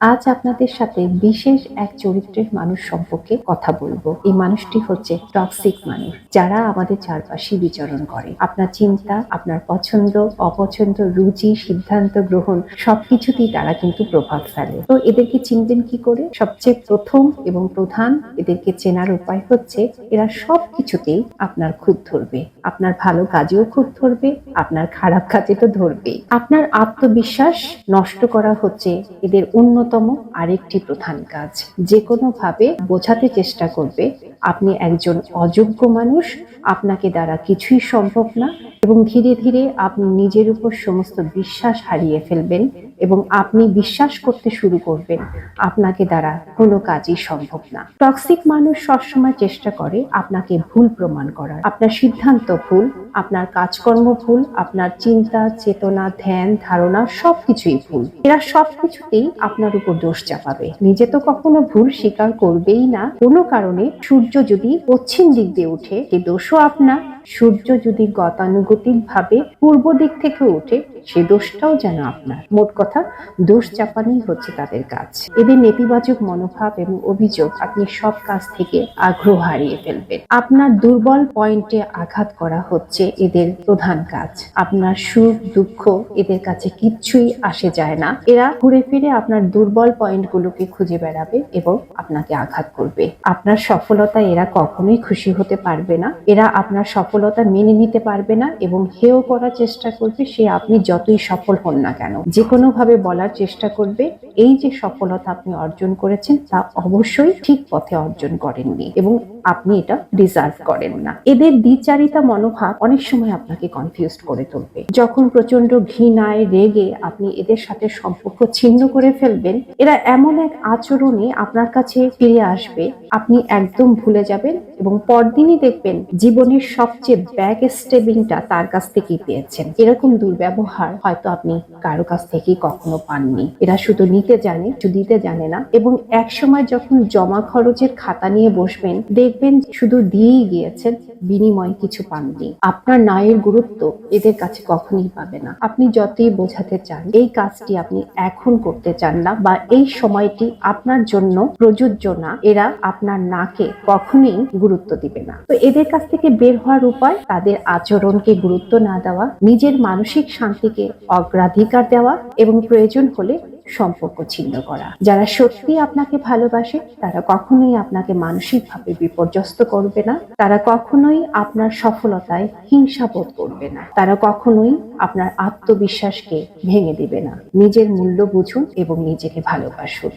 আজ আপনাদের সাথে বিশেষ এক চরিত্রের মানুষ সম্পর্কে কথা বলব। এই মানুষটি হচ্ছে টক্সিক মানুষ, যারা আমাদের চারপাশে বিচরণ করে। আপনার চিন্তা, আপনার পছন্দ, অপছন্দ, রুচি, সিদ্ধান্ত গ্রহণ, সবকিছুতেই তারা কিন্তু প্রভাব ফেলে। তো এদেরকে চিনবেন কি করে? সবচেয়ে প্রথম এবং প্রধান এদেরকে চেনার উপায় হচ্ছে, এরা সব কিছুতেই আপনার খুব ধরবে। আপনার ভালো কাজেও খুব ধরবে, আপনার খারাপ কাজে তো ধরবে আপনার আত্মবিশ্বাস নষ্ট করা হচ্ছে, এদের অন্যতম আরেকটি প্রধান কাজ। যে কোনো ভাবে বোঝাতে চেষ্টা করবে আপনি একজন অযোগ্য মানুষ, আপনাকে দ্বারা কিছুই সম্ভব না এবং ধীরে ধীরে আপনি নিজের উপর সমস্ত বিশ্বাস হারিয়ে ফেলবেন এবং আপনি বিশ্বাস করতে শুরু করবেন, আপনাকে দ্বারা কোনো কাজই সম্ভব না। টক্সিক মানুষ সবসময় চেষ্টা করে আপনাকে ভুল প্রমাণ করার। আপনার সিদ্ধান্ত ভুল, আপনার কাজকর্ম ভুল, আপনার চিন্তা, চেতনা, ধ্যান, ধারণা সবকিছুই ভুল। এরা সবকিছুতেই আপনার উপর দোষ চাপাবে। নিজে তো কখনো ভুল স্বীকার করবেই না। কোনো কারণে সূর্য যদি পশ্চিম দিক দিয়ে উঠে সে দোষও আপনার সূর্য যদি গতানুগতিক ভাবে পূর্ব দিক থেকে ওঠে, সে দোষটাও যেন আপনার মোট কথা, দোষ চাপানোই হচ্ছে তাদের কাজ। এদের নেতিবাচক মনোভাব এবং অভিযোগ আপনি সব কাজ থেকে আগ্রহ হারিয়ে ফেলবেন। আপনার দুর্বল পয়েন্টে আঘাত করা হচ্ছে এদের প্রধান কাজ। আপনার সুখ, দুঃখ এদের কাছে কিচ্ছুই আসে যায় না। এরা ঘুরে ফিরে আপনার দুর্বল পয়েন্টগুলোকে খুঁজে বেড়াবে এবং আপনাকে আঘাত করবে। আপনার সফলতা এরা কখনোই খুশি হতে পারবে না। এরা আপনার সফলতা মেনে নিতে পারবে না এবং হেও করার চেষ্টা করবে, সে আপনি যতই সফল হন না কেন। যে কোনো ভাবে বলার চেষ্টা করবে, এই যে সফলতা আপনি অর্জন করেছেন তা অবশ্যই ঠিক পথে অর্জন করেননি। এবং আপনি এটা ডিজার্ভ করেন না। এদের দ্বিচারিতা মনোভাব অনেক সময় আপনাকে কনফিউজ করে তুলবে। যখন প্রচণ্ড ঘৃণায়, রেগে আপনি এদের সাথে সম্পর্ক ছিন্ন করে ফেলবেন, এরা এমন এক আচরণে আপনার কাছে ফিরে আসবে, আপনি একদম ভুলে যাবেন এবং পরদিনই দেখবেন জীবনের সবচেয়ে ব্যাক স্টেবিংটা তার কাছ থেকেই পেয়েছেন। এরকম দুর্ব্যবহার হয়তো আপনি কারও কাছ থেকেই কখনো পাননি। এরা শুধু নিতে জানে, শুধু দিতে জানে না এবং এক সময় যখন জমা খরচের খাতা নিয়ে বসবেন দেখবেন শুধু দিয়েই গিয়েছেন, বিনিময়ে কিছু পাননি। আপনার ন্যায়ের গুরুত্ব এদের কাছে কখনোই পাবে না। আপনি যতই বোঝাতে চান, এই কাজটি আপনি এখন করতে চান না বা এই সময়টি আপনার জন্য প্রযোজ্য না, এরা আপনার নাকে কখনোই গুরুত্ব দিবে না। তো এদের কাছ থেকে বের হওয়ার উপায়, তাদের আচরণকে গুরুত্ব না দেওয়া, নিজের মানসিক শান্তিকে অগ্রাধিকার দেওয়া এবং প্রয়োজন হলে সম্পর্ক ছিন্ন করা। যারা সত্যি আপনাকে ভালোবাসে, তারা কখনোই আপনাকে মানসিকভাবে বিপর্যস্ত করবে না। তারা কখনোই আপনার সফলতায় হিংসা বোধ করবে না। তারা কখনোই আপনার আত্মবিশ্বাসকে ভেঙে দিবে না। নিজের মূল্য বুঝুন এবং নিজেকে ভালোবাসুন।